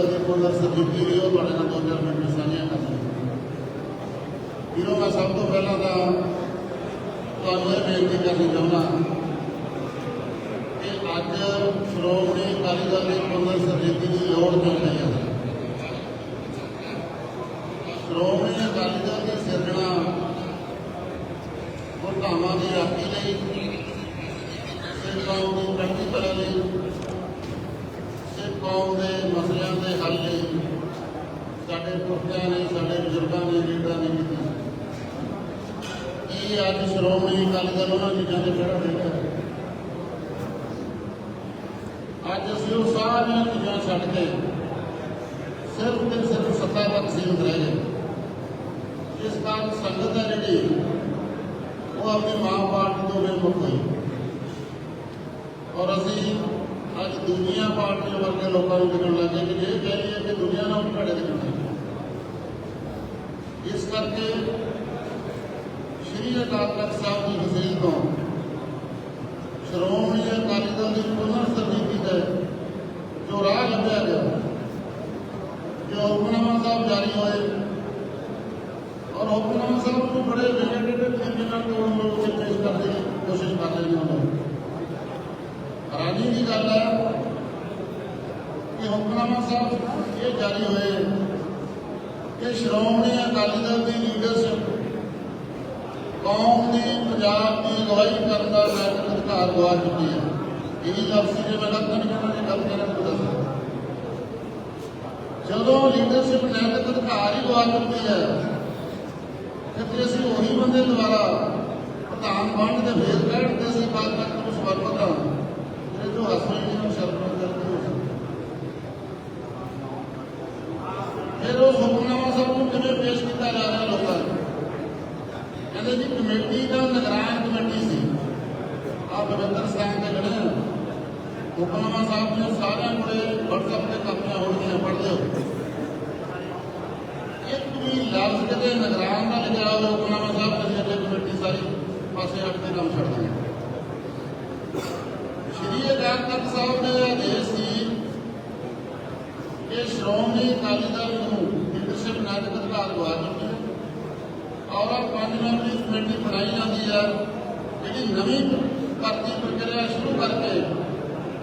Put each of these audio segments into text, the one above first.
ਦਲ ਦੀ ਪੁਨਰ ਸਥਿਤੀ ਵੀ ਉਹ ਤੁਹਾਡੇ ਨਾਲ ਦੋ ਚਾਰ ਮਿੰਟ ਸਾਂਝੀਆਂ ਕਰ ਸਕਦਾ ਵੀਰੋ ਮੈਂ ਸਭ ਤੋਂ ਪਹਿਲਾਂ ਤਾਂ ਤੁਹਾਨੂੰ ਇਹ ਬੇਨਤੀ ਕਰਨੀ ਚਾਹੁੰਦਾ ਕਿ ਅੱਜ ਸ਼੍ਰੋਮਣੀ ਅਕਾਲੀ ਦਲ ਦੀ ਪੁਨਰ ਸਥਿਤੀ ਦੀ ਲੋੜ ਕਿਉਂ ਪਈ ਹੈ? ਸ਼੍ਰੋਮਣੀ ਅਕਾਲੀ ਦਲ ਦੀ ਸਿਰਜਣਾ ਗੁਰਧਾਮਾਂ ਦੀ ਰਾਖੀ ਲਈ ਸਿੱਖ ਕੌਮ ਦੀ ਚੜ੍ਹਦੀ ਕਲਾ ਲਈ ਸਿੱਖ ਕੌਮ ਦੇ ਮਸਲਿਆਂ ਦੇ ਹੱਲ ਲਈ ਸਾਡੇ ਪੁਰਖਿਆਂ ਨੇ, ਸਾਡੇ ਬਜ਼ੁਰਗਾਂ ਨੇ, ਲੀਡਰਾਂ ਨੇ ਕੀਤੀ। ਇਹ ਅੱਜ ਸ਼੍ਰੋਮਣੀ ਅਕਾਲੀ ਦਲ ਉਹਨਾਂ ਚੀਜ਼ਾਂ ਤੇ ਖੜਾ ਹੋ। ਗਿਆ ਅੱਜ ਅਸੀਂ ਉਹ ਸਾਰੀਆਂ ਚੀਜ਼ਾਂ ਛੱਡ ਕੇ ਸਿਰਫ ਤੇ ਸਿਰਫ ਸੱਤਾ ਤੱਕ ਸੀਮਿਤ ਰਹਿ ਗਏ ਇਸ ਕਾਰਨ ਸੰਗਤ ਹੈ ਜਿਹੜੀ, ਉਹ ਆਪਣੀ ਮਾਂ ਪਾਰਟੀ ਤੋਂ ਬੇਮੁਖ ਹੋਈ ਔਰ ਅਸੀਂ ਅੱਜ ਦੁਨੀਆ ਪਾਰਟੀਆਂ ਵਰਗੇ ਲੋਕਾਂ ਨੂੰ ਦਿਖਣ ਲੱਗੇ ਕਿ ਇਹ ਕਹਿ ਲਈਏ ਕਿ ਦੁਨੀਆ ਨਾਲ ਖੜੇ ਘੜੇ ਦਿਖਣ ਇਸ ਕਰਕੇ ਸ਼੍ਰੀ ਅਕਾਲ ਤਖਤ ਸਾਹਿਬ ਦੀ ਵਸੀਲ ਤੋਂ ਸ਼੍ਰੋਮਣੀ ਅਕਾਲੀ ਦਲ ਦੀ ਪੁਨਰ ਸਰਜੀਤੀ ਦਾ ਜੋ ਰਾਹ ਲੱਭਿਆ ਗਿਆ, ਜੋ ਹੁਕਮਨਾਮਾ ਸਾਹਿਬ ਜਾਰੀ ਹੋਏ ਔਰ ਹੁਕਮਨਾਮਾ ਸਾਹਿਬ ਨੂੰ ਬੜੇ ਰਿਲੇਟਡ ਤਰੀਕੇ ਨਾਲ ਤੋੜਨ ਨੂੰ ਉੱਥੇ ਪੇਸ਼ ਕਰਨ ਦੀ ਕੋਸ਼ਿਸ਼ ਕਰ ਰਹੇ ਨੇ। ਹੈਰਾਨੀ ਦੀ ਗੱਲ ਹੈ ਕਿ ਹੁਕਮਨਾਮਾ ਸਾਹਿਬ ਇਹ ਜਾਰੀ ਹੋਏ ਕਿ ਸ਼੍ਰੋਮਣੀ ਅਕਾਲੀ ਦਲ ਦੀ ਲੀਡਰਸ਼ਿਪ ਕੌਮ ਦੀ ਪੰਜਾਬ ਦੀ ਅਗਵਾਈ ਕਰਨ ਦਾ ਨੈਤਿਕ ਅਧਿਕਾਰ ਗਵਾ ਚੁੱਕੀ ਹੈ ਇਹ ਲਫ਼ਜ਼ ਜੇ ਮੈਂ ਗਲਤ ਨਹੀਂ ਕਹਿੰਦਾ ਜੇ ਗਲਤ ਕਹਿਣਾ ਤਾਂ ਦੱਸੋ ਜਦੋਂ ਲੀਡਰਸ਼ਿਪ ਨੈਤਿਕ ਅਧਿਕਾਰ ਹੀ ਗਵਾ ਚੁੱਕੀ ਹੈ ਫਿਰ ਅਸੀਂ ਉਹੀ ਬੰਦੇ ਦੁਆਰਾ ਪ੍ਰਧਾਨ ਬਣ ਦੇ ਫੇਰ ਬੈਠਦੇ ਸੀ ਅਸੀਂ ਬਾਤ ਤੱਕ ਨੂੰ ਸਮਰਪਿਤ ਹਾਂ ਫਿਰ ਉਹ ਹੁਕਮਨਾਮਾ ਸਾਹਿਬ ਨੂੰ ਕਿਵੇਂ ਪੇਸ਼ ਕੀਤਾ? ਜਾ ਰਿਹਾ ਲੋਕਾਂ ਨੂੰ। ਕਹਿੰਦੇ ਜੀ, ਕਮੇਟੀ ਦਾ ਨਿਗਰਾਨ ਕਮੇਟੀ ਸੀ। ਆ ਪਵਿੱਤਰ ਸਥਾਨ ਤੇ ਖੜੇ ਹੁਕਮਨਾਮਾ ਸਾਹਿਬ ਨੇ ਸਾਰਿਆਂ ਕੋਲੇ WhatsApp ਤੇ ਕਾਪੀਆਂ ਹੋਣਗੀਆਂ ਪੜ੍ਹ ਲਿਓ। ਇੱਕ ਵੀ ਲਫ਼ਜ਼ ਕਿਤੇ ਨਿਗਰਾਨ ਦਾ ਲਿਖਿਆ ਹੋਵੇ ਹੁਕਮਨਾਮਾ ਸਾਹਿਬ ਤੇ ਜਿਹੜੇ ਕਮੇਟੀ ਸਾਰੀ ਪਾਸੇ ਹਟ ਕੇ ਕੰਮ ਛੱਡ ਦਿੰਦੇ ਸ਼੍ਰੀ ਅਕਾਲ ਤਖਤ ਸਾਹਿਬ ਦੇ ਆਦੇਸ਼ ਸੀ ਕਿ ਸ਼੍ਰੋਮਣੀ ਅਕਾਲੀ ਦਲ ਨੂੰ ਲੀਡਰਸ਼ਿਪ ਨਾਟਕ ਅਧਿਕਾਰ ਗਵਾ ਚੁੱਕੀ ਹੈ ਔਰ ਆਹ ਪੰਜ ਮੈਂਬਰੀ ਕਮੇਟੀ ਬਣਾਈ ਜਾਂਦੀ ਹੈ ਜਿਹੜੀ ਨਵੀਂ ਭਰਤੀ ਪ੍ਰਕਿਰਿਆ ਸ਼ੁਰੂ ਕਰਕੇ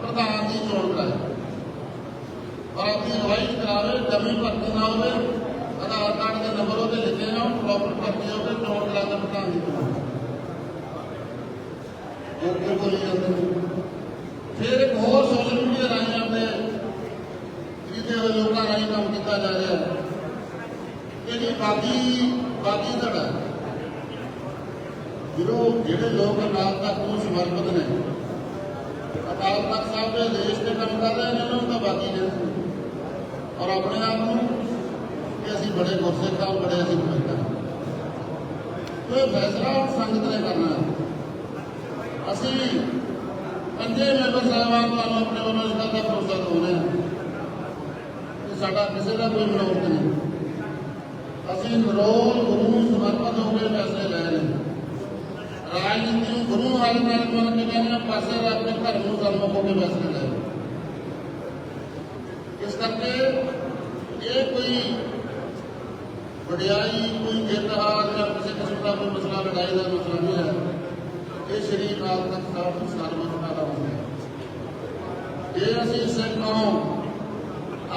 ਪ੍ਰਧਾਨ ਦੀ ਚੋਣ ਕਰਾਏ ਔਰ ਆਪਣੀ ਅਗਵਾਈ ਕਰਾਵੇ ਨਵੀਂ ਭਰਤੀ ਨਾ ਹੋਵੇ ਆਧਾਰ ਕਾਰਡ ਦੇ ਨੰਬਰ ਉਹਦੇ ਲਿਖੇ ਹੋਣ ਪ੍ਰੋਪਰ ਭਰਤੀ ਹੋਵੇ ਚੋਣ ਕਰਾ ਕੇ ਪ੍ਰਧਾਨ ਦੀ ਚੋਣ ਉਹ ਕਿਉਂ ਬੋਲੀ ਜਾਂਦੇ ਨੇ ਫਿਰ ਇੱਕ ਹੋਰ ਸੋਸ਼ਲ ਮੀਡੀਆ ਰਾਹੀਂ ਆਪਣੇ ਜਿਹਦੇ ਹੋਏ ਲੋਕਾਂ ਰਾਹੀਂ ਕੰਮ ਕੀਤਾ ਜਾ ਰਿਹਾ ਹੈ। ਇਹਦੀ ਬਾਗੀ ਬਾਗੀ ਧੜਾ ਜਿਹੋ ਜਿਹੜੇ ਲੋਕ ਅਕਾਲ ਤਖਤ ਨੂੰ ਸਮਰਪਿਤ ਨੇ, ਅਕਾਲ ਤਖਤ ਸਾਹਿਬ ਦੇ ਦੇਸ਼ ਤੇ ਕੰਮ ਕਰ ਰਹੇ ਨੇ, ਉਹਨਾਂ ਨੂੰ ਤਾਂ ਬਾਗੀ ਨੇ। ਔਰ ਆਪਣੇ ਆਪ ਨੂੰ ਕਿ ਅਸੀਂ ਬੜੇ ਗੁਰਸਿੱਖ ਹਾਂ, ਬੜੇ ਅਸੀਂ ਪਵਿੱਤਰ ਹਾਂ। ਇਹ ਫੈਸਲਾ ਸੰਗਤ ਨੇ ਕਰਨਾ ਅਸੀਂ ਪੰਜੇ ਮੈਂਬਰ ਸਾਹਿਬਾਨ ਤੁਹਾਨੂੰ ਆਪਣੇ ਵੱਲੋਂ ਇਸ ਗੱਲ ਦਾ ਭਰੋਸਾ ਦਿਵਾਉਂਦੇ ਹਾਂ ਕਿ ਸਾਡਾ ਕਿਸੇ ਦਾ ਕੋਈ ਮਨੋਰਥ ਨਹੀਂ ਅਸੀਂ ਨਰੋਲ ਗੁਰੂ ਨੂੰ ਸਮਰਪਿਤ ਹੋ ਕੇ ਫੈਸਲੇ ਲੈ ਰਹੇ ਹਾਂ ਰਾਜਨੀਤੀ ਨੂੰ ਗੁਰੂ ਨਾਲ ਨਾਲ ਮੰਨ ਕੇ ਕਹਿੰਦੇ ਹਾਂ ਪਾਸੇ ਰੱਖ ਕੇ ਧਰਮ ਨੂੰ ਸਨਮੁਖ ਹੋ ਕੇ ਫੈਸਲੇ ਲੈ ਰਹੇ ਹਾਂ। ਇਸ ਕਰਕੇ ਇਹ ਕੋਈ ਵਡਿਆਈ ਕੋਈ ਜਿੱਤ ਹਾਰ ਜਾਂ ਕਿਸੇ ਕਿਸਮ ਦਾ ਕੋਈ ਮਸਲਾ ਲੜਾਈ ਦਾ ਮਸਲਾ ਨਹੀਂ ਹੈ ਇਹ ਸ਼੍ਰੀ ਅਕਾਲ ਤਖਤ ਸਾਹਿਬ ਦੀ ਸਰਬੱਤਾ ਦਾ ਹੁੰਦਾ ਹੈ ਇਹ ਅਸੀਂ ਸਿੱਖ ਕੌਮ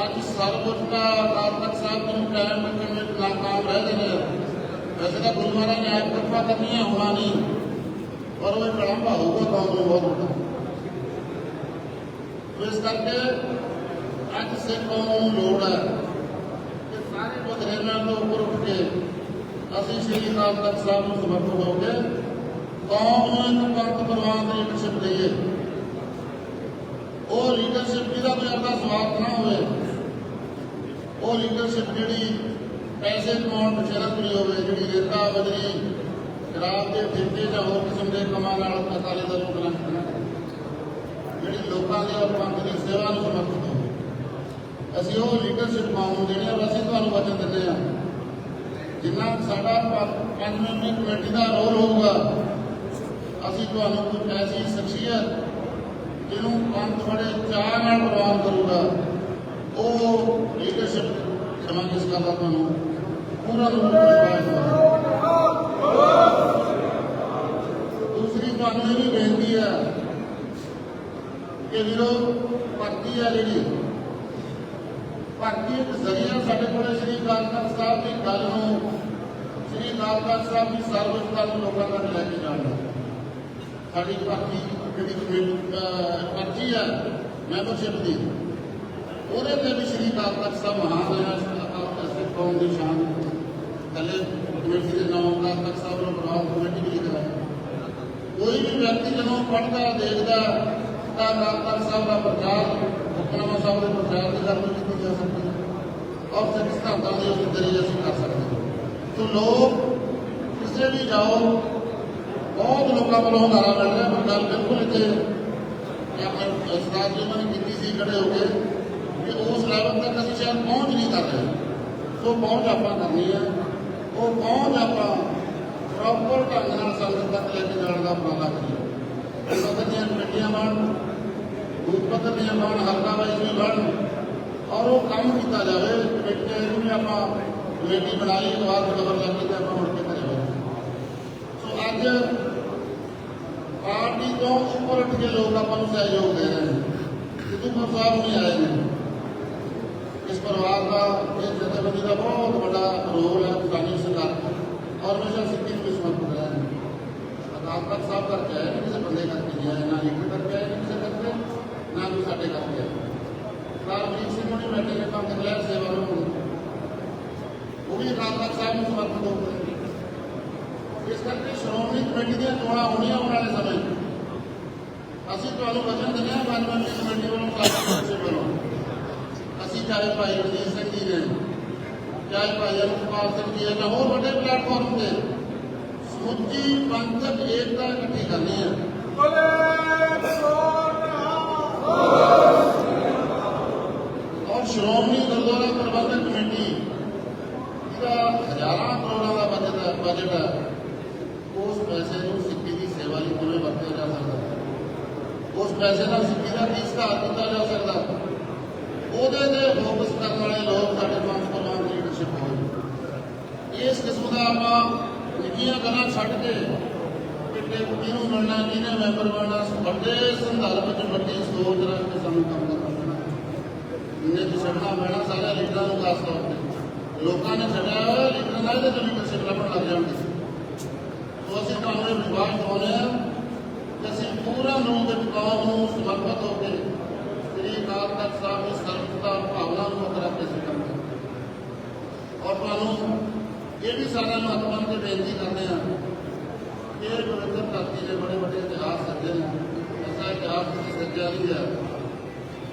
ਅੱਜ ਸਰਬੱਤਾ ਅਕਾਲ ਤਖਤ ਸਾਹਿਬ ਨੂੰ ਕਾਇਮ ਰੱਖਣ ਵਿੱਚ ਨਾਕਾਮ ਰਹਿ ਗਏ ਵੈਸੇ ਤਾਂ ਗੁਰੂ ਮਹਾਰਾਜ ਨੇ ਆਪ ਕਿਰਪਾ ਕਰਨੀ ਹੈ ਹੋਣਾ ਨਹੀਂ, ਪਰ ਉਹ ਕਲੰਬਾ ਹੋਊਗਾ ਕੌਮ ਨੂੰ ਬਹੁਤ ਇਸ ਕਰਕੇ ਅੱਜ ਸਿੱਖ ਕੌਮ ਨੂੰ ਲੋੜ ਹੈ ਕਿ ਸਾਰੇ ਬਦਲੇਵਾਂ ਤੋਂ ਉੱਪਰ ਉੱਠ ਕੇ ਅਸੀਂ ਸ਼੍ਰੀ ਅਕਾਲ ਤਖਤ ਸਾਹਿਬ ਨੂੰ ਸਮਰਪਿਤ ਹੋ ਕੇ ਕੌਮ ਨੂੰ ਇੱਕ ਪੰਥ ਪ੍ਰਵਾਨ ਦੀ ਲੀਡਰਸ਼ਿਪ ਦਈਏ ਉਹ ਲੀਡਰਸ਼ਿਪ ਜਿਹਦਾ ਕੋਈ ਸਵਾਰਥ ਨਾ ਹੋਵੇ, ਉਹ ਲੀਡਰਸ਼ਿਪ ਜਿਹੜੀ ਪੈਸੇ ਕਮਾਉਣ ਪਿੱਛੇ ਨਾ ਹੋਵੇ, ਜਿਹੜੀ ਰੇਤਾ ਬਜਰੀ ਸ਼ਰਾਬ ਦੇ ਠੇਕੇ ਜਾਂ ਹੋਰ ਕਿਸਮ ਦੇ ਕੰਮਾਂ ਨਾਲ ਅਕਾਲੀ ਦਲ ਨੂੰ ਕਲੰਕ ਜਿਹੜੀ ਲੋਕਾਂ ਦੇ ਔਰ ਪੰਥ ਦੀ ਸੇਵਾ ਨੂੰ ਸਮਰਪਿਤ ਹੋਵੇ। ਅਸੀਂ ਉਹ ਲੀਡਰਸ਼ਿਪ ਪਾਉਣ ਜਿਹੜੇ ਔਰ ਅਸੀਂ ਤੁਹਾਨੂੰ ਵਚਨ ਦਿੰਦੇ ਹਾਂ ਜਿੰਨਾ ਸਾਡਾ ਪੰਜ- ਪੰਜ ਮੈਂਬਰੀ ਕਮੇਟੀ ਦਾ ਰੋਲ ਹੋਊਗਾ ਅਸੀਂ ਤੁਹਾਨੂੰ ਕੋਈ ਐਸੀ ਸ਼ਖਸੀਅਤ ਜਿਹਨੂੰ ਪੰਥ ਬੜੇ ਚਾਅ ਨਾਲ ਪ੍ਰਵਾਨ ਕਰੂਗਾ, ਉਹ ਲੀਡਰਸ਼ਿਪ ਦੇਵਾਂਗੇ ਇਸ ਗੱਲ ਦਾ ਤੁਹਾਨੂੰ ਪੂਰਾ ਵਿਸ਼ਵਾਸ ਦੂਸਰੀ ਤੁਹਾਨੂੰ ਇਹ ਵੀ ਬੇਨਤੀ ਹੈ ਕਿ ਵੀਰੋ ਭਰਤੀ ਹੈ ਜਿਹੜੀ ਭਰਤੀ ਇੱਕ ਜ਼ਰੀਆ ਸਾਡੇ ਕੋਲ ਸ਼੍ਰੀ ਅਕਾਲ ਤਖਤ ਸਾਹਿਬ ਦੀ ਗੱਲ ਨੂੰ, ਸ਼੍ਰੀ ਅਕਾਲ ਤਖਤ ਸਾਹਿਬ ਦੀ ਸਰਵਉੱਚਤਾ ਨੂੰ ਲੋਕਾਂ ਤੱਕ ਲੈ ਕੇ ਜਾਣਾ। ਸਾਡੀ ਭਰਤੀ ਜਿਹੜੀ ਕਮੇਟੀ, ਪਰਚੀ ਹੈ ਮੈਂਬਰਸ਼ਿਪ ਦੀ ਉਹਦੇ ਤੇ ਵੀ ਸ਼੍ਰੀ ਅਕਾਲ ਤਖਤ ਸਾਹਿਬ ਮਹਾਨ ਹੋਇਆ ਅਕਾਲ ਕੌਮ ਦੀ ਸ਼ਾਨ। ਥੱਲੇ ਕਮੇਟੀ ਦੇ ਨਾਮ ਅਕਾਲ ਤਖਤ ਸਾਹਿਬ ਨੂੰ ਬਰਾਬਰ ਕਮੇਟੀ ਵੀ ਲਿਖਦਾ ਕੋਈ ਵੀ ਵਿਅਕਤੀ ਜਦੋਂ ਪੜ੍ਹਦਾ ਦੇਖਦਾ ਤਾਂ ਅਕਾਲ ਤਖਤ ਸਾਹਿਬ ਦਾ ਪ੍ਰਚਾਰ ਹੁਕਮਨਾਮਾ ਸਾਹਿਬ ਦੇ ਪ੍ਰਚਾਰ ਦੀ ਗੱਲ ਵੀ ਕੀਤੀ ਜਾ ਸਕਦੀ ਹੈ। ਔਰ ਸਿੱਖ ਸਿਧਾਂਤਾਂ ਦੇ ਉਸ ਜ਼ਰੀਏ ਅਸੀਂ ਕਰ ਸਕਦੇ ਹਾਂ। ਤੋ ਲੋਕ ਕਿਸੇ ਵੀ ਜਾਓ ਬਹੁਤ ਲੋਕਾਂ ਵੱਲੋਂ ਹੰਗਾਰਾ ਮਿਲ ਰਿਹਾ ਪਰ ਗੱਲ ਬਿਲਕੁਲ ਇੱਥੇ ਕਿ ਆਪਣੇ ਉਸਤਾਦ ਜੀ ਨੇ ਕੀਤੀ ਸੀ ਖੜੇ ਹੋ ਕੇ ਕਿ ਉਸ ਲੈਵਲ ਤੱਕ ਅਸੀਂ ਸ਼ਾਇਦ ਪਹੁੰਚ ਨਹੀਂ ਕਰ ਰਹੇ ਸੋ ਪਹੁੰਚ ਆਪਾਂ ਕਰਨੀ ਹੈ ਉਹ ਪਹੁੰਚ ਆਪਾਂ ਪ੍ਰੋਪਰ ਢੰਗ ਨਾਲ ਸੰਗਤ ਤੱਕ ਲੈ ਕੇ ਜਾਣ ਦਾ ਉਪਰਾਲਾ ਕਰੀਏ ਸੰਗਤ ਦੀਆਂ ਕਮੇਟੀਆਂ ਬਣ ਬੂਥ ਪੱਧਰ ਦੀਆਂ ਬਣ ਹਲਕਾ ਵਾਈਜ਼ ਵੀ ਬਣ ਔਰ ਉਹ ਕੰਮ ਕੀਤਾ ਜਾਵੇ ਕਮੇਟੀਆਂ ਨੂੰ ਵੀ ਆਪਾਂ ਕਮੇਟੀ ਬਣਾਈ ਵਾਰ ਖਬਰ ਲੱਗੀ ਤੇ ਆਪਾਂ ਮੁੜ ਕੇ ਕਰੇ ਸੋ ਅੱਜ ਪਾਰਟੀ ਤੋਂ ਉੱਪਰ ਉੱਠ ਕੇ ਲੋਕ ਆਪਾਂ ਨੂੰ ਸਹਿਯੋਗ ਦੇ ਰਹੇ ਨੇ ਸਿੱਧੂਪੁਰ ਸਾਹਿਬ ਨਹੀਂ ਆਏ ਨੇ। ਇਸ ਪਰਿਵਾਰ ਦਾ ਇਹ ਜਥੇਬੰਦੀ ਦਾ ਬਹੁਤ ਵੱਡਾ ਰੋਲ ਹੈ ਕਿਸਾਨੀ ਸਰਕਾਰ ਔਰ ਹਮੇਸ਼ਾ ਸਿੱਖੀ ਨੂੰ ਸਮਰਪਿਤ ਰਿਹਾ ਹੈ ਅਕਾਲ ਤਖਤ ਸਾਹਿਬ ਕਰਕੇ ਆਏ ਨੇ, ਕਿਸੇ ਬੰਦੇ ਕਰਕੇ ਨਹੀਂ ਆਏ, ਨਾ ਇੱਕ ਕਰਕੇ ਆਏ, ਨੇ ਕਿਸੇ ਕਰਕੇ ਨਾ ਕੋਈ ਸਾਡੇ ਕਰਕੇ ਆਏ। ਸਰਬਜੀਤ ਸਿੰਘ ਨੇ ਬੈਠੇ ਨੇ, ਕੰਮ ਦਖਲੈਰ ਸੇਵਾ ਨੂੰ ਉਹ ਵੀ ਅਕਾਲ ਤਖਤ ਸਾਹਿਬ ਨੂੰ ਸਮਰਪਿਤ ਹੋ ਗਏ। ਇਸ ਕਰਕੇ ਸ਼੍ਰੋਮਣੀ ਕਮੇਟੀ ਦੀਆਂ ਚੋਣਾਂ ਹੋਣੀਆਂ ਆਉਣ ਵਾਲੇ ਸਮੇਂ 'ਚ। ਅਸੀਂ ਤੁਹਾਨੂੰ ਵਚਨ ਦਿੰਦੇ ਹਾਂ ਮਾਨਵੰਦੀ ਕਮੇਟੀ ਵੱਲੋਂ ਪਾਸੇ ਵੱਲੋਂ ਅਸੀਂ ਚਾਹੇ ਭਾਈ ਰਣਜੀਤ ਸਿੰਘ ਜੀ ਨੇ ਚਾਹੇ ਭਾਈ ਅਮਰਪਾਲ ਸਿੰਘ ਜੀ ਨੇ ਹੋਰ ਵੱਡੇ ਪਲੇਟਫਾਰਮ ਤੇ ਸਮੁੱਚੀ ਪੰਥਕ ਏਕਤਾ ਇਕੱਠੀ ਕਰਨੀ ਹੈ। ਔਰ ਸ਼੍ਰੋਮਣੀ ਗੁਰਦੁਆਰਾ ਪ੍ਰਬੰਧਕ ਕਮੇਟੀ ਜਿਹਦਾ ਹਜ਼ਾਰਾਂ ਕਰੋੜਾਂ ਦਾ ਬਜਟ ਹੈ। ਉਸ ਪੈਸੇ ਨੂੰ ਸਿੱਖੀ ਦੀ ਸੇਵਾ ਲਈ ਕਿਵੇਂ ਵਰਤਿਆ ਜਾ ਸਕਦਾ ਹੈ? ਉਸ ਪੈਸੇ ਨਾਲ ਸਿੱਖੀ ਦਾ ਕੀ ਸੁਧਾਰ ਕੀਤਾ ਜਾ ਸਕਦਾ। ਉਹਦੇ ਤੇ ਫੋਕਸ ਕਰਨ ਵਾਲੇ ਲੋਕ ਸਾਡੇ ਪੰਜ ਪਰਵਾਨ ਲੀਡਰਸ਼ਿਪ ਹੋਵੇ ਇਸ ਕਿਸਮ ਦਾ ਆਪਾਂ ਨਿੱਕੀਆਂ ਗੱਲਾਂ ਛੱਡ ਕੇ ਕਿਤੇ ਕਿਹਨੂੰ ਮਿਲਣਾ ਕਿਹਨੇ ਮੈਂਬਰ ਬਣਨਾ, ਵੱਡੇ ਸੰਦਰਭ ਵਿੱਚ ਵੱਡੀ ਸੋਚ ਰੱਖ ਕੇ ਸਾਨੂੰ ਕੰਮ ਕਰਨਾ ਪੈਣਾ। ਇਹਨੇ ਤੇ ਛੱਡਣਾ ਪੈਣਾ ਸਾਰੇ ਲੀਡਰਾਂ ਨੂੰ ਖਾਸ ਤੌਰ ਤੇ। ਲੋਕਾਂ ਨੇ ਛੱਡਿਆ ਹੋਇਆ ਲੀਡਰਾਂ ਨਾਲ ਇਹਦੇ ਤੇ ਲੀਡਰਸ਼ਿਪ ਲੱਭਣ ਲੱਗ ਜਾਣਗੇ। ਸੋ ਅਸੀਂ ਤੁਹਾਨੂੰ ਇਹ ਵਿਸ਼ਵਾਸ ਦਿਵਾਉਂਦੇ ਹਾਂ ਪੂਰਾ ਨੂੰ ਦੇ ਕੌਮ ਨੂੰ ਸਮਰਪਿਤ ਹੋ ਕੇ ਸ੍ਰੀ ਅਕਾਲ ਤਖਤ ਸਾਹਿਬ ਦੀ ਸਰਬਤਾ ਭਾਵਨਾ ਨੂੰ ਮੁੱਖ ਰੱਖ। ਕੇ ਔਰ ਤੁਹਾਨੂੰ ਇਹ ਵੀ ਸਾਰਿਆਂ ਨੂੰ ਹੱਥ ਕੇ ਬੇਨਤੀ ਕਰਦੇ ਹਾਂ ਕਿ ਇਹ ਪਵਿੱਤਰ ਧਰਤੀ ਦੇ ਬੜੇ ਵੱਡੇ ਇਤਿਹਾਸ ਸੱਜੇ ਨੇ। ਐਸਾ ਇਤਿਹਾਸ ਦੀ ਸੱਜਿਆ ਨਹੀਂ ਹੈ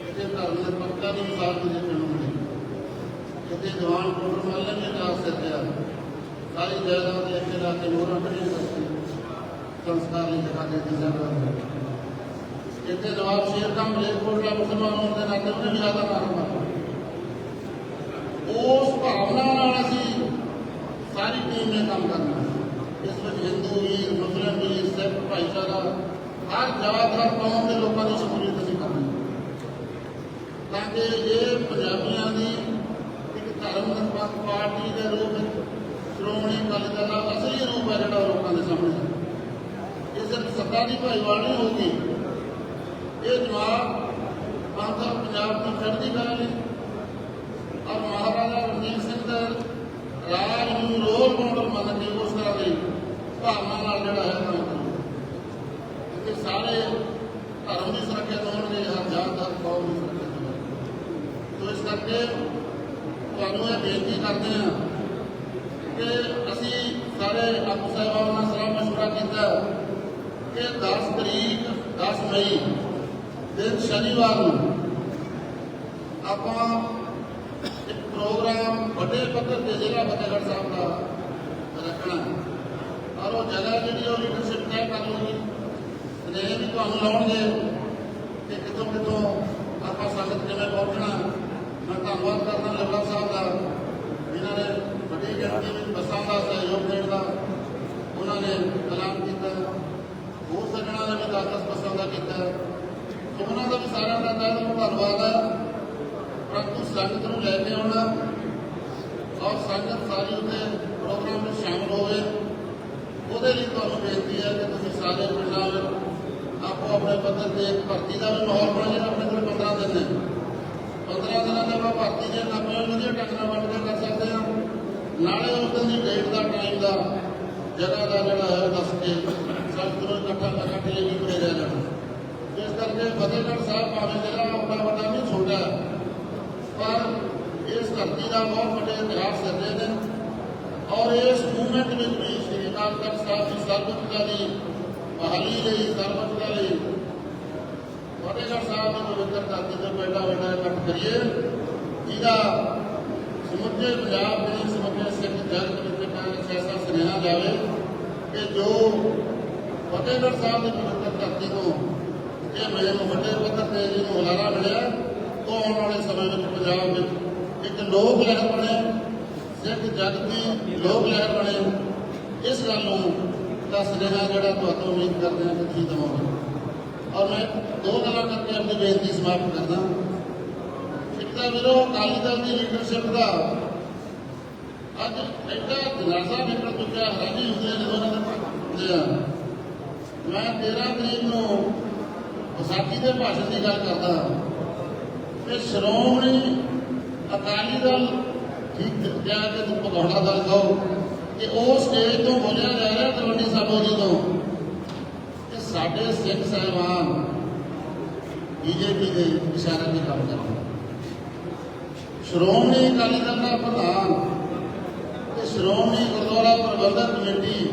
ਕਿ ਧਰਮ ਨਿਰਪੱਖਤਾ ਦੀ ਮਿਸਾਲ ਤੁਸੀਂ ਮੈਨੂੰ ਕਿਤੇ ਜਵਾਨ ਕੋਟਰ ਮਾਲੇ ਨੇ ਇਤਿਹਾਸ ਸੱਜਿਆ ਸਾਰੀ ਜਾਇਦਾਦ ਦੇ ਅੱਗੇ ਲਾ ਕੇ ਮੋਹਰਾਂ ਕੱਢੀਆਂ ਸਸਤੀ ਸੰਸਕਾਰ ਲਈ ਜਗ੍ਹਾ ਦੇ ਦਿੱਤੀ ਜਾਂਦੀ ਇੱਥੇ ਜਵਾਬ ਸ਼ੇਰ ਦਾ ਮਲੇਰਕੋਟ ਮੁਸਲਮਾਨ ਹੋਣ ਦੇ ਨਾਤੇ ਉਹਨੇ ਵੀ ਜ਼ਿਆਦਾ ਨਾਮ ਮਾਰਿਆ ਉਸ ਭਾਵਨਾ ਨਾਲ ਅਸੀਂ ਸਾਰੀ ਟੀਮ ਨੇ ਕੰਮ ਕਰਨਾ ਇਸ ਵਿੱਚ ਹਿੰਦੂ ਵੀ ਮੁਸਲਿਮ ਵੀ, ਸਿੱਖ ਭਾਈਚਾਰਾ, ਹਰ ਜਾਤ ਕੌਮ ਦੇ ਲੋਕਾਂ ਦੀ ਸ਼ਮੂਲੀਅਤ ਅਸੀਂ ਕਰਨੀ ਤਾਂ ਕਿ ਇਹ ਪੰਜਾਬੀਆਂ ਦੀ ਇੱਕ ਧਰਮ ਨਿਰਪੱਖ ਪਾਰਟੀ ਦੇ ਰੂਪ ਵਿੱਚ ਸ਼੍ਰੋਮਣੀ ਅਕਾਲੀ ਦਲ ਦਾ ਅਸਲੀ ਰੂਪ ਹੈ ਜਿਹੜਾ ਉਹ ਲੋਕਾਂ ਦੇ ਸਾਹਮਣੇ ਸਿਰਫ ਸੱਤਾ ਦੀ ਭਾਈਵਾਲੀ ਨਹੀਂ ਹੋਊਗੀ ਇਹ ਜਵਾਬ ਪੰਥਕ ਪੰਜਾਬ ਦੀ ਚੜ੍ਹਦੀ ਕਲਾ ਲਈ ਔਰ ਮਹਾਰਾਜਾ ਰਣਜੀਤ ਸਿੰਘ ਦਾ ਰਾਜ ਨੂੰ ਰੋਲ ਮਾਡਲ ਮੰਨ ਕੇ ਉਸ ਤਰ੍ਹਾਂ ਦੀ ਭਾਵਨਾ ਨਾਲ ਜਿਹੜਾ ਹੈ ਕੰਮ ਕਰੂ ਕਿ ਸਾਰੇ ਧਰਮ ਦੀ ਸੁਰੱਖਿਆ ਹੋਣਗੇ ਹਰ ਜਾਤ ਦਾ ਕੌਮ ਦੀ ਸੁਰੱਖਿਆ ਹੋਣਗੇ ਤੋ ਇਸ ਕਰਕੇ ਤੁਹਾਨੂੰ ਇਹ ਬੇਨਤੀ ਕਰਦੇ ਹਾਂ ਕਿ ਅਸੀਂ ਸਾਰੇ ਆਪ ਸਾਹਿਬਾਨ ਨਾਲ ਸਲਾਹ ਮਸ਼ਵਰਾ ਕੀਤਾ 10 ਤਰੀਕ 10 ਮਈ, ਦਿਨ ਸ਼ਨੀਵਾਰ ਨੂੰ ਆਪਾਂ ਇੱਕ ਪ੍ਰੋਗਰਾਮ ਵੱਡੇ ਪੱਧਰ ਤੇ ਜ਼ਿਲ੍ਹਾ ਫਤਿਹਗੜ੍ਹ ਸਾਹਿਬ ਦਾ ਰੱਖਣਾ ਹੈ। ਔਰ ਉਹ ਜਗ੍ਹਾ ਜਿਹੜੀ ਉਹ ਲੀਡਰਸ਼ਿਪ ਤੈਅ ਕਰ ਲੂਗੀ ਸਨੇਹ ਵੀ ਤੁਹਾਨੂੰ ਲਾਉਣਗੇ ਕਿ ਕਿਤੋਂ ਕਿਤੋਂ ਆਪਾਂ ਸੰਗਤ ਕਿਵੇਂ ਪਹੁੰਚਣਾ ਮੈਂ ਧੰਨਵਾਦ ਕਰਦਾ ਲੱਲਾ ਸਾਹਿਬ ਦਾ, ਜਿਨ੍ਹਾਂ ਨੇ ਵੱਡੀ ਗਿਣਤੀ ਵਿੱਚ ਬੱਸਾਂ ਦਾ ਸਹਿਯੋਗ ਦੇਣ ਦਾ, ਉਹਨਾਂ ਨੇ ਐਲਾਨ ਕੀਤਾ ਹੋਰ ਸੱਜਣਾਂ ਨੇ ਵੀ 10-10 ਦਾ ਕੀਤਾ ਸੋ ਉਹਨਾਂ ਦਾ ਵੀ ਸਾਰਿਆਂ ਦਾ ਤਹਿ ਦਿਲੋਂ ਧੰਨਵਾਦ ਹੈ। ਪਰੰਤੂ ਸੰਗਤ ਨੂੰ ਲੈ ਕੇ ਆਉਣਾ। ਔਰ ਸੰਗਤ ਸਾਰੀ ਉੱਤੇ ਪ੍ਰੋਗਰਾਮ ਵਿੱਚ ਸ਼ਾਮਲ ਹੋਵੇ। ਉਹਦੇ ਲਈ ਤੁਹਾਨੂੰ ਬੇਨਤੀ ਹੈ ਕਿ ਤੁਸੀਂ ਸਾਰੇ ਪਿੰਡਾਂ ਵਿੱਚ ਆਪੋ ਆਪਣੇ ਪੱਧਰ ਤੇ ਭਰਤੀ ਦਾ ਵੀ ਮਾਹੌਲ ਬਣਾਈਏ ਆਪਣੇ ਕੋਲ 15 ਦਿਨ ਨੇ 15 ਦਿਨਾਂ ਦਾ ਆਪਾਂ ਭਰਤੀ ਦੇ ਨਾਮੇ ਵਧੀਆ ਢੰਗ ਨਾਲ ਵੰਡ ਕਰ ਸਕਦੇ ਹਾਂ। ਨਾਲੇ ਉਸ ਦਿਨ ਦੀ ਡੇਟ ਦਾ ਟਾਈਮ ਦਾ ਜਗ੍ਹਾ ਦਾ ਜਿਹੜਾ ਹੈ ਉਹ ਦੱਸ ਕੇ ਸੰਗਤ ਨੂੰ ਇਕੱਠਾ ਇਕੱਠੇ ਲਈ ਵੀ ਪ੍ਰੇਰਿਆ ਜਾਣਾ ਇਸ ਕਰਕੇ ਫਤਿਹਗੜ੍ਹ ਸਾਹਿਬ ਭਾਵੇਂ ਜਿਹੜਾ ਆਪਣਾ ਵੱਡਾ ਨਹੀਂ ਛੋਟਾ ਹੈ, ਪਰ ਇਸ ਧਰਤੀ ਦਾ ਬਹੁਤ ਵੱਡੇ ਇਤਿਹਾਸ ਸੱਜੇ ਨੇ ਔਰ ਇਸ ਮੂਵਮੈਂਟ ਵਿੱਚ ਵੀ ਸ਼੍ਰੀ ਅਕਾਲ ਤਖਤ ਸਾਹਿਬ ਦੀ ਸਰਬੱਤਤਾ ਲਈ ਬਹਾਲੀ ਲਈ ਸਰਬੱਤਤਾ ਲਈ ਫਤਿਹਗੜ੍ਹ ਸਾਹਿਬ ਦੀ ਪਵਿੱਤਰ ਧਰਤੀ ਤੇ ਬੈਠਾ ਬੈਠਾ ਇਕੱਠ ਕਰੀਏ ਜਿਹਦਾ ਸਮੁੱਚੇ ਪੰਜਾਬ ਦੇ ਸਮੁੱਚੇ ਸਿੱਖ ਜਗਤ ਵਿੱਚ ਇੱਕ ਐਸਾ ਸੁਨੇਹਾ ਜਾਵੇ ਕਿ ਜੋ ਫਤਿਹਗੜ੍ਹ ਸਾਹਿਬ ਦੀ ਪਵਿੱਤਰ ਧਰਤੀ ਤੋਂ ਇਹ ਮੈਨੂੰ ਵੱਡੇ ਪੱਧਰ ਤੇ ਜਿਹਨੂੰ ਹੁਲਾਰਾ ਮਿਲਿਆ, ਉਹ ਆਉਣ ਵਾਲੇ ਸਮੇਂ ਵਿੱਚ ਪੰਜਾਬ ਵਿੱਚ ਇੱਕ ਲੋਕ ਲਹਿਰ ਬਣੇ, ਸਿੱਖ ਜਗਤ ਦੀ ਲੋਕ ਲਹਿਰ ਬਣੇ। ਇਸ ਗੱਲ ਨੂੰ ਦਾ ਸੁਨੇਹਾ ਜਿਹੜਾ ਤੁਹਾਨੂੰ ਉਮੀਦ ਕਰਦੇ ਹਾਂ ਕਿ ਤੁਸੀਂ ਦੇਵੋਗੇ। ਔਰ ਮੈਂ ਦੋ ਗੱਲਾਂ ਕਰਕੇ ਆਪਣੀ ਬੇਨਤੀ ਸਮਾਪਤ ਕਰਦਾ ਇੱਕ ਤਾਂ ਵੀਰੋ, ਅਕਾਲੀ ਦਲ ਦੀ ਲੀਡਰਸ਼ਿਪ ਦਾ ਅੱਜ ਐਡਾ ਜਨਾਜ਼ਾ ਨਿਕਲ ਚੁੱਕਿਆ ਹੈਰਾਨੀ ਹੁੰਦੀ ਹੈ ਜਦੋਂ ਦੇ ਮੈਂ 13 ਤਰੀਕ ਨੂੰ ਵਿਸਾਖੀ ਦੇ ਭਾਸ਼ਣ ਦੀ ਗੱਲ ਕਰਦਾ ਕਿ ਸ਼੍ਰੋਮਣੀ ਅਕਾਲੀ ਦਲ ਠੀਕ ਕਿਹਾ ਕਿ ਤੂੰ ਪਗੌੜਾ ਦਲ ਕਹੋ ਕਿ ਉਹ ਸਟੇਜ ਤੋਂ ਬੋਲਿਆ ਜਾ ਰਿਹਾ ਤਲਵੰਡੀ ਸਾਬੋ ਜੀ ਤੋਂ। ਕਿ ਸਾਡੇ ਸਿੱਖ ਸਾਹਿਬਾਨ ਬੀਜੇਪੀ ਦੇ ਇਸ਼ਾਰੇ ਤੇ ਕੰਮ ਕਰਦੇ ਸ਼੍ਰੋਮਣੀ ਅਕਾਲੀ ਦਲ ਦਾ ਪ੍ਰਧਾਨ ਤੇ ਸ਼੍ਰੋਮਣੀ ਗੁਰਦੁਆਰਾ ਪ੍ਰਬੰਧਕ ਕਮੇਟੀ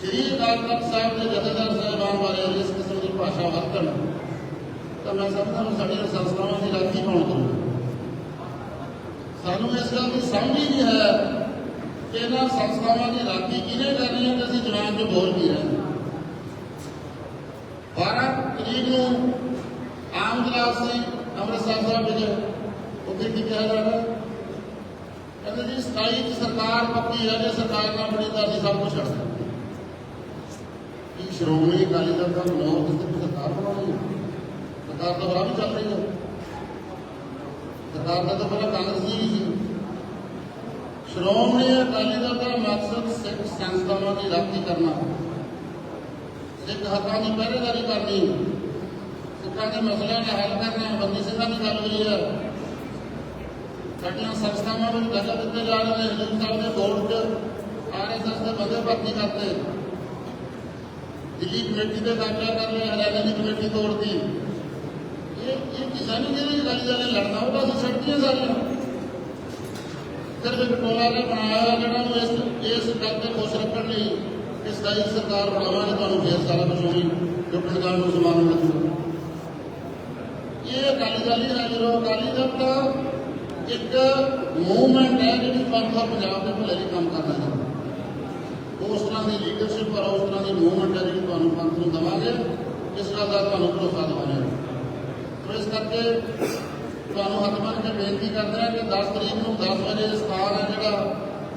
ਸ਼੍ਰੀ ਅਕਾਲ ਤਖਤ ਸਾਹਿਬ ਦੇ ਜਥੇਦਾਰ ਸਾਹਿਬਾਨ ਬਾਰੇ ਇਸ ਕਿਸਮ ਦੀ ਭਾਸ਼ਾ ਵਰਤਣ, ਤਾਂ ਮੈਂ ਸਮਝਦਾ ਹਾਂ ਸਾਡੀਆਂ ਸੰਸਥਾਵਾਂ ਦੀ ਰਾਖੀ ਕੌਣ ਕਰੂਗਾ ਸਾਨੂੰ ਇਸ ਗੱਲ ਦੀ ਸਮਝ ਹੀ ਨਹੀਂ ਹੈ ਕਿ ਇਹਨਾਂ ਸੰਸਥਾਵਾਂ ਦੀ ਰਾਖੀ ਕਿਹਨੇ ਕਰਨੀ ਹੈ ਤੇ ਅਸੀਂ ਜਵਾਨ ਚ ਬੋਲ ਵੀ ਰਹੇ ਹਾਂ। 12 ਤਰੀਕ ਨੂੰ ਆਮ ਜਲਾਸ ਸੀ ਅੰਮ੍ਰਿਤਸਰ ਸਾਹਿਬ ਵਿੱਚ ਉੱਥੇ ਕੀ ਕਿਹਾ ਜਾ ਕਹਿੰਦੇ ਜੀ 27 ਦੀ ਸਰਕਾਰ ਪੱਕੀ ਹੈ ਜੇ ਸਰਕਾਰ ਨਾਲ ਬਣੀ ਤਾਂ ਅਸੀਂ ਸਭ ਕੁਝ ਛੱਡ ਸਕਦੇ ਕੀ ਸ਼੍ਰੋਮਣੀ ਅਕਾਲੀ ਦਲ ਦਾ ਮਨੋਰ ਤੇ ਸਰਕਾਰ ਬਣਾਉਣੀ ਹੈ। ਸਰਕਾਰ ਤਾਂ ਬਰਾਬਰ ਚੱਲ ਰਹੀ ਹੈ। ਸਰਕਾਰ ਦਾ ਤਾਂ ਪਹਿਲਾਂ ਕਾਂਗਰਸ ਦੀ ਹੀ ਸੀ। ਸ਼੍ਰੋਮਣੀ ਅਕਾਲੀ ਦਲ ਦਾ ਮਕਸਦ ਸਿੱਖ ਸੰਸਥਾਵਾਂ ਦੀ ਰਾਖੀ ਕਰਨਾ। ਸਿੱਖ ਹੱਕਾਂ ਦੀ ਪਹਿਰੇਦਾਰੀ ਕਰਨੀ। ਸਿੱਖਾਂ ਦੇ ਮਸਲਿਆਂ ਦਾ ਹੱਲ ਕਰਨਾ। ਬੰਦੀ ਸਿੰਘਾਂ ਦੀ ਗੱਲ ਹੋਈ ਹੈ। ਸਾਡੀਆਂ ਸੰਸਥਾਵਾਂ ਨੂੰ ਦਖਲ ਦਿੱਤੇ ਜਾ ਰਹੇ ਨੇ। ਹਜ਼ੂਰ ਸਾਹਿਬ ਦੇ ਬੋਰਡ 'ਚ ਆਰਐਸਐਸ ਦੇ ਬੰਦੇ ਭਰਤੀ ਕਰਤੇ। ਦਿੱਲੀ ਕਮੇਟੀ ਦੇ ਦਾਖਲਾ ਕਰ ਲਿਆ ਹਰਿਆਣਾ ਦੀ ਕਮੇਟੀ ਤੋੜਦੀ ਇਹ ਇਹ ਕਿਸਾਨੀ ਜਿਹੜੀ ਗੱਲ ਜਾਲੇ ਲੜਨਾ ਉਹਦਾ ਅਸੀਂ ਛੱਡਤੀਆਂ ਸਾਰੀਆਂ ਸਿਰਫ ਇੱਕ ਟੋਲਾ ਨੇ ਬਣਾਇਆ ਜਿਹੜਾ ਨੂੰ ਇਸ ਇਸ ਗੱਲ ਤੇ ਖੁਸ਼ ਰੱਖਣ ਲਈ ਕਿ ਸਤਾਈ ਸਰਕਾਰ ਬਣਾਵਾਂਗੇ ਤੁਹਾਨੂੰ ਫੇਰ ਸਾਰਾ ਕੁਝ ਹੋਈ ਜੋ ਪਿੰਡਾਂ ਨੂੰ ਸਮਾਨ ਮਿਲੂ ਇਹ ਅਕਾਲੀ ਦਲ ਹੀ ਹੈ ਜਦੋਂ ਅਕਾਲੀ ਦਲ ਦਾ ਇੱਕ ਮੂਵਮੈਂਟ ਹੈ ਜਿਹੜੀ ਪੰਥ ਔਰ ਪੰਜਾਬ ਦੇ ਭਲੇ ਲਈ ਕੰਮ ਕਰਦਾ ਹੈ ਉਸ ਤਰ੍ਹਾਂ ਦੀ ਲੀਡਰਸ਼ਿਪ ਔਰ ਉਸ ਤਰ੍ਹਾਂ ਦੀ ਮੂਵਮੈਂਟ ਹੈ ਜਿਹੜੀ ਤੁਹਾਨੂੰ ਪੰਥ ਨੂੰ ਦਵਾਂਗੇ ਇਸ ਗੱਲ ਦਾ ਤੁਹਾਨੂੰ ਭਰੋਸਾ ਦਵਾਂਗੇ ਸੋ ਇਸ ਕਰਕੇ ਤੁਹਾਨੂੰ ਹੱਥ ਬੰਨ੍ਹ ਕੇ ਬੇਨਤੀ ਕਰਦੇ ਹਾਂ ਕਿ 10 ਤਰੀਕ ਨੂੰ 10 ਵਜੇ ਸਥਾਨ ਹੈ ਜਿਹੜਾ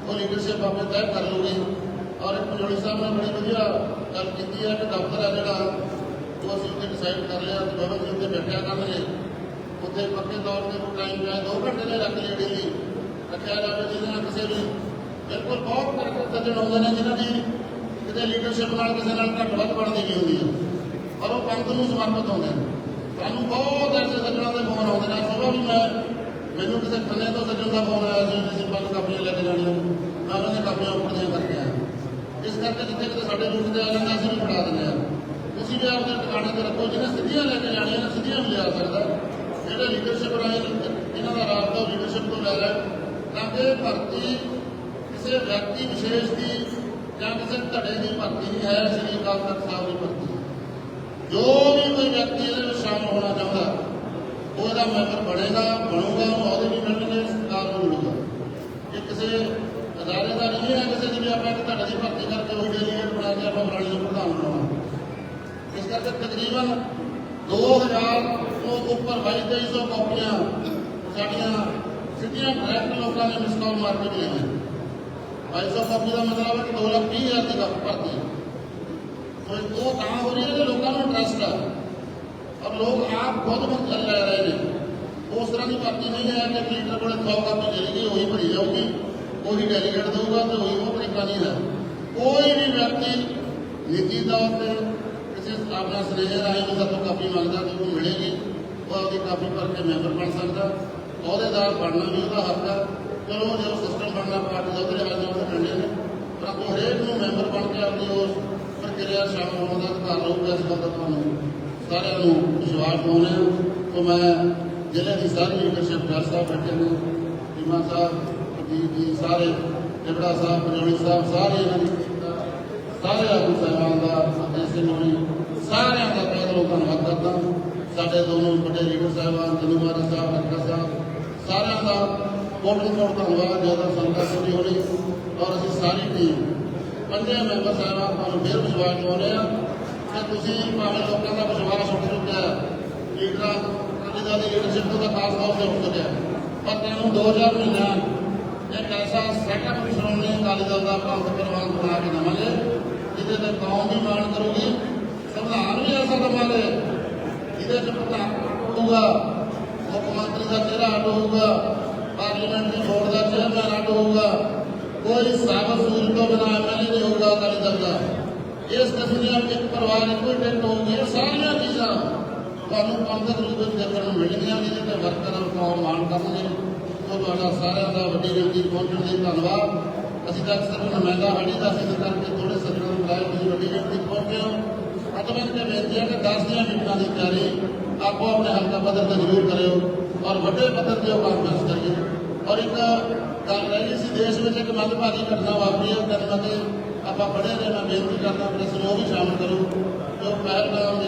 ਉਹ ਲੀਡਰਸ਼ਿਪ ਆਪੇ ਤੈਅ ਕਰ ਲੂਗੀ ਔਰ ਇੱਕ ਪੰਜੋੜੀ ਸਾਹਿਬ ਨੇ ਬੜੀ ਵਧੀਆ ਗੱਲ ਕੀਤੀ ਹੈ ਕਿ ਦਫ਼ਤਰ ਹੈ ਜਿਹੜਾ, ਉਹ ਅਸੀਂ ਉੱਥੇ ਡਿਸਾਈਡ ਕਰ ਲਿਆ ਕਿ ਬਾਬਾ ਜੀ ਉੱਥੇ ਬੈਠਿਆ ਕਰਨਗੇ। ਉੱਥੇ ਪੱਕੇ ਤੌਰ ਤੇ ਟਾਈਮ ਹੈ 2 ਘੰਟੇ ਦੇ ਰੱਖ ਲਈ ਡੇਲੀ ਰੱਖਿਆ ਜਾਵੇ ਜਿਹਦੇ ਨਾਲ ਕਿਸੇ ਵੀ ਬਿਲਕੁਲ ਬਹੁਤ ਕਰਕੇ ਸੱਜਣ ਆਉਂਦੇ ਨੇ, ਜਿਨ੍ਹਾਂ ਦੀ ਕਿਤੇ ਲੀਡਰਸ਼ਿਪ ਨਾਲ ਕਿਸੇ ਨਾਲ ਘੱਟ ਵੱਧ ਬਣਦੀ ਨਹੀਂ ਹੁੰਦੀ ਹੈ ਪਰ ਉਹ ਪੰਥ ਨੂੰ ਸਮਰਪਿਤ ਹੁੰਦੇ ਨੇ। ਸਾਨੂੰ ਬਹੁਤ ਐਸੇ ਸੱਜਣਾਂ ਦੇ ਫੋਨ ਆਉਂਦੇ ਨੇ ਸਵੇਰ ਵੀ ਮੈਂ ਮੈਨੂੰ ਕਿਸੇ ਖੰਨੇ ਤੋਂ ਸੱਜਣ ਦਾ ਫੋਨ ਆਇਆ ਸੀ ਅਸੀਂ ਪੰਜ ਕਾਪੀਆਂ ਲੈ ਕੇ ਜਾਣੀਆਂ, ਮੈਂ ਉਹਨਾਂ ਦੀਆਂ ਕਾਪੀਆਂ ਉੱਪਰਦੀਆਂ ਕਰਕੇ ਆਇਆ। ਇਸ ਕਰਕੇ ਜਿੱਥੇ ਕਿਤੇ ਸਾਡੇ ਰੂਟ ਤੇ ਆ ਜਾਂਦਾ ਅਸੀਂ ਵੀ ਫੜਾ ਦਿੰਦੇ ਆ। ਤੁਸੀਂ ਵੀ ਆਪਦੇ ਟਿਕਾਣੇ ਤੇ ਰੱਖੋ, ਜਿਹਨੇ ਸਿੱਧੀਆਂ ਲੈ ਕੇ ਜਾਣੀਆਂ ਨੇ, ਸਿੱਧੀਆਂ ਵੀ ਲਿਆ ਸਕਦਾ। ਜਿਹੜੇ ਲੀਡਰਸ਼ਿਪ ਰਾਹੀਂ ਇਹਨਾਂ ਦਾ ਰਾਬਤਾ ਲੀਡਰਸ਼ਿਪ ਤੋਂ ਲੈ ਲੈ ਤਾਂ ਕਿ ਭਰਤੀ ਕਿਸੇ ਵਿਅਕਤੀ ਵਿਸ਼ੇਸ਼ ਦੀ ਜਾਂ ਕਿਸੇ ਧੜੇ ਦੀ ਭਰਤੀ ਹੈ, ਸ੍ਰੀ ਅਕਾਲ ਤਖਤ ਸਾਹਿਬ ਦੀ ਭਰਤੀ ਜੋ ਵੀ ਕੋਈ ਵਿਅਕਤੀ ਇਹਦੇ ਵਿੱਚ ਸ਼ਾਮਲ ਹੋਣਾ ਚਾਹੁੰਦਾ, ਉਹ ਇਹਦਾ ਮੈਂਬਰ ਬਣੇਗਾ, ਬਣੂਗਾ, ਉਹਨੂੰ ਅਹੁਦੇ ਵੀ ਮਿਲਣਗੇ, ਸਰਕਾਰ ਨੂੰ ਮਿਲੂਗਾ। ਇਹ ਕਿਸੇ ਅਦਾਰੇ ਦਾ ਨਹੀਂ ਹੈ, ਕਿਸੇ ਦੀ ਵੀ ਆਪਾਂ ਇੱਕ ਧੜੇ ਦੀ ਭਰਤੀ ਕਰਕੇ ਉਹ ਡੈਲੀਗੇਟ ਬਣਾ ਕੇ ਆਪਾਂ ਬਰਾਲੀ ਨੂੰ ਪ੍ਰਧਾਨ ਬਣਾਉਣਾ। ਇਸ ਕਰਕੇ ਤਕਰੀਬਨ 2000 ਤੋਂ ਉੱਪਰ 2200 ਕਾਪੀਆਂ ਸਾਡੀਆਂ ਸਿੱਧੀਆਂ ਡਾਇਰੈਕਟ ਲੋਕਾਂ ਨੇ ਮਿਸਕਾਲ ਮਾਰ ਕੇ ਲਈਆਂ 2200 ਕਾਪੀ ਦਾ ਮਤਲਬ ਹੈ ਕਿ 2 ਲੱਖ 30 ਹਜ਼ਾਰ ਦੀ ਕਾਪੀ ਭਰਤੀ ਹੈ तो वो कहाँ हो रही है कि लोगों में ट्रस्ट है और लोग आप खुद मुक्त कर ले रहे हैं ਉਸ ਤਰ੍ਹਾਂ ਦੀ ਭਰਤੀ ਨਹੀਂ ਹੈ ਕਿ ਲੀਡਰ ਕੋਲੇ 100 ਕਾਪੀ ਚਲੀ ਗਈ ਉਹੀ ਭਰੀ ਜਾਊਗੀ ਉਹੀ ਡੈਲੀਗੇਟ ਦਊਗਾ ਤੇ ਉਹੀ ਉਹ ਤਰੀਕਾ ਨਹੀਂ ਹੈ ਕੋਈ ਵੀ ਵਿਅਕਤੀ ਨਿੱਜੀ ਤੌਰ ਤੇ ਕਿਸੇ ਆਪਣਾ ਸੁਨੇਹੇ ਰਾਹੀਂ ਵੀ ਸਾਤੋਂ ਕਾਪੀ ਮੰਗਦਾ ਤੇ ਉਹਨੂੰ ਮਿਲੇਗੀ ਉਹ ਆਪਦੀ ਕਾਪੀ ਭਰ ਕੇ ਮੈਂਬਰ ਬਣ ਸਕਦਾ ਅਹੁਦੇਦਾਰ ਬਣਨਾ ਵੀ ਉਹਦਾ ਹੱਕ ਹੈ ਚਲੋ ਜੋ ਸਿਸਟਮ ਬਣਨਾ ਪਾਰਟੀ ਦਾ ਉਹਦੇ ਰਾਜ ਉਹਦੇ ਡੰਡੇ ਨੇ ਪਰੰਤੂ ਹਰੇਕ ਨੂੰ ਮੈਂਬਰ ਬਣ ਕੇ ਆਪਣੀ ਉਸ ਪ੍ਰਕਿਰਿਆ ਸ਼ਾਮਲ ਹੋਣ ਦਾ ਅਧਿਕਾਰ ਰਹੂਗਾ ਇਸ ਗੱਲ ਤੁਹਾਨੂੰ ਸਾਰਿਆਂ ਨੂੰ ਵਿਸ਼ਵਾਸ ਦਿਵਾਉਂਦੇ ਹਾਂ। ਤੋਂ ਮੈਂ ਜ਼ਿਲ੍ਹੇ ਦੀ ਸਾਰੀ ਲੀਡਰਸ਼ਿਪ ਡਾਕਟਰ ਸਾਹਿਬ ਬੈਠੇ ਨੇ ਜੀਮਾ ਸਾਹਿਬ ਜੀ ਜੀ, ਸਾਰੇ ਟਿਬੜਾ ਸਾਹਿਬ ਪਰੋਣੀ ਸਾਹਿਬ, ਸਾਰੇ ਇਹਨਾਂ ਦੀ ਸਾਰੇ ਆਗੂ ਸਾਹਿਬਾਨ ਦਾ ਅਤੇ ਸਿੰਘ ਹੋਣੀ, ਸਾਰਿਆਂ ਦਾ ਤਹਿ ਦਿਲੋਂ ਧੰਨਵਾਦ ਕਰਦਾ ਸਾਡੇ ਦੋਨੋਂ ਵੱਡੇ ਲੀਡਰ ਸਾਹਿਬਾਨ ਜਨੂ ਮਹਾਰਾਜ ਸਾਹਿਬ ਰੱਖਾ ਸਾਹਿਬ, ਸਾਰਿਆਂ ਦਾ ਕੋਟ ਕੋਟ ਧੰਨਵਾਦ ਜ਼ਿਆਦਾ ਸੰਗਤ ਸੁਣੀ ਹੋਣੀ ਔਰ ਅਸੀਂ ਸਾਰੀ ਟੀਮ, ਪੰਜੇ ਮੈਂਬਰ ਸਾਹਿਬਾਨ ਤੁਹਾਨੂੰ ਫਿਰ ਵਿਸ਼ਵਾਸ ਦਿਵਾਉਂਦੇ ਆ ਕਿ ਤੁਸੀਂ ਭਾਵੇਂ ਲੋਕਾਂ ਦਾ ਵਿਸ਼ਵਾਸ ਉੱਠ ਚੁੱਕਿਆ ਹੈ, ਲੀਡਰਾਂ, ਅਕਾਲੀ ਦੀ ਲੀਡਰਸ਼ਿਪ ਤੋਂ ਤਾਂ ਖਾਸ ਤੌਰ ਤੇ ਉੱਠ ਚੁੱਕਿਆ ਪਰ ਤੁਹਾਨੂੰ 2000 ਮਹੀਨਾ ਇੱਕ ਐਸਾ ਸੈਟਅਪ ਸ਼੍ਰੋਮਣੀ ਅਕਾਲੀ ਦਲ ਦਾ ਭੰਗ ਪ੍ਰਵਾਨ ਬਣਾ ਕੇ ਦੇਵਾਂਗੇ, ਜਿਹਦੇ ਤੇ ਕੌਮ ਵੀ ਮਾਣ ਕਰੂਗੀ ਸੰਵਿਧਾਨ ਵੀ ਐਸਾ ਦਵਾਂਗੇ, ਜਿਹਦੇ ਚ ਪ੍ਰਧਾਨ ਹੋਊਗਾ, ਮੁੱਖ ਮੰਤਰੀ ਦਾ ਚਿਹਰਾ ਹੋਊਗਾ ਪਾਰਲੀਮੈਂਟ ਪਾਰਲੀਮੈਂਟਰੀ ਬੋਰਡ ਦਾ ਚੇਅਰਮੈਨ ਅੱਡ ਹੋਊਗਾ, ਕੋਈ ਸਾਬਤ ਸੂਰਜ ਤੋਂ ਬਿਨਾਂ ਐਮਐਲਏ ਨਹੀਂ ਹੋਊਗਾ ਅਕਾਲੀ ਦਲ ਦਾ ਇਸ ਕਿਸਮ ਦੀਆਂ ਇੱਕ ਪਰਿਵਾਰ ਇੱਕੋ ਹੀ ਟਿਕਟ ਹੋਊਗੀ ਸਾਰੀਆਂ ਚੀਜ਼ਾਂ ਤੁਹਾਨੂੰ ਪੰਥਕ ਰੂਪ ਵਿੱਚ ਦੇਖਣ ਨੂੰ ਮਿਲਣਗੀਆਂ ਜਿਹਦੇ ਤੇ ਵਰਕਰ ਕੌਮ ਮਾਣ ਕਰਨਗੇ। ਉਹ ਤੁਹਾਡਾ ਸਾਰਿਆਂ ਦਾ ਵੱਡੀ ਗਿਣਤੀ ਪਹੁੰਚਣ ਲਈ ਧੰਨਵਾਦ। ਅਸੀਂ ਤਾਂ ਸਿਰਫ ਨੁਮਾਇੰਦਾ ਹਾੜੀ ਦਾ ਸੀ ਕਰਕੇ ਥੋੜੇ ਸੱਜਣਾਂ ਨੂੰ ਬੁਲਾਇਆ, ਤੁਸੀਂ ਵੱਡੀ ਗਿਣਤੀ ਪਹੁੰਚੇ ਹੋ। ਅੱਜ ਮੈਂ ਬੇਨਤੀ ਹੈ ਕਿ 10 ਦੀਆਂ ਮੀਟਿੰਗਾਂ ਦੀ ਤਿਆਰੀ ਆਪੋ ਆਪਣੇ ਹਲਕਾ ਪੱਧਰ ਤੇ ਜ਼ਰੂਰ ਕਰਿਓ। ਔਰ ਵੱਡੇ ਪੱਧਰ ਤੇ ਉਹ ਕਾਨਫਰੰਸ ਕਰੀਏ ਔਰ ਇੱਕ ਗੱਲ ਰਹੀ ਸੀ, ਦੇਸ਼ ਵਿੱਚ ਇੱਕ ਮੰਦਭਾਗੀ ਘਟਨਾ ਵਾਪਰੀ ਹੈ ਕਰਨ ਅਤੇ ਆਪਾਂ ਪੜ੍ਹੇ ਰਹੇ ਮੈਂ ਬੇਨਤੀ ਕਰਦਾ ਪ੍ਰੈਸ ਨੂੰ ਉਹ ਵੀ ਸ਼ਾਮਲ ਕਰੋ। ਜੋ ਪਹਿਲਗਾਮ ਦੇ